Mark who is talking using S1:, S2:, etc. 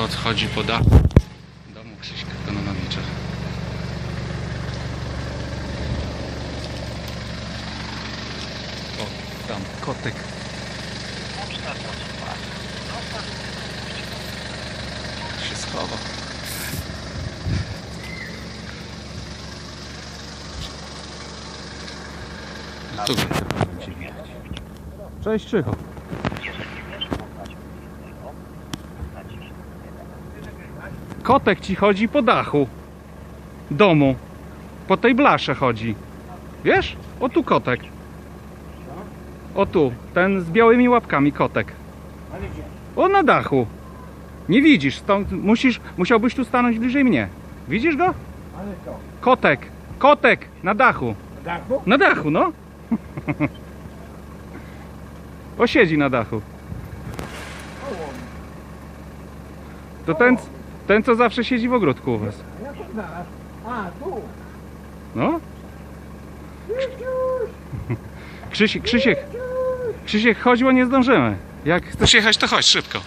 S1: Kot chodzi po dachu domu Krzyśka Kononowicza. O, tam kotek. Się schował. Tu będzie widać. Cześć Krzycho. Kotek ci chodzi po dachu domu. Po tej blasze chodzi. Wiesz? O tu kotek. O tu. Ten z białymi łapkami kotek. O na dachu. Nie widzisz, stąd musisz, musiałbyś tu stanąć bliżej mnie. Widzisz go? Kotek. Kotek na dachu.
S2: Na dachu?
S1: Na dachu, no. O siedzi na dachu. To ten, ten co zawsze siedzi w ogródku u was.
S2: A tu.
S1: No. Krzysiek, Krzysiek, Krzysiek, chodź, bo nie zdążymy. Jak chcesz jechać, to chodź szybko.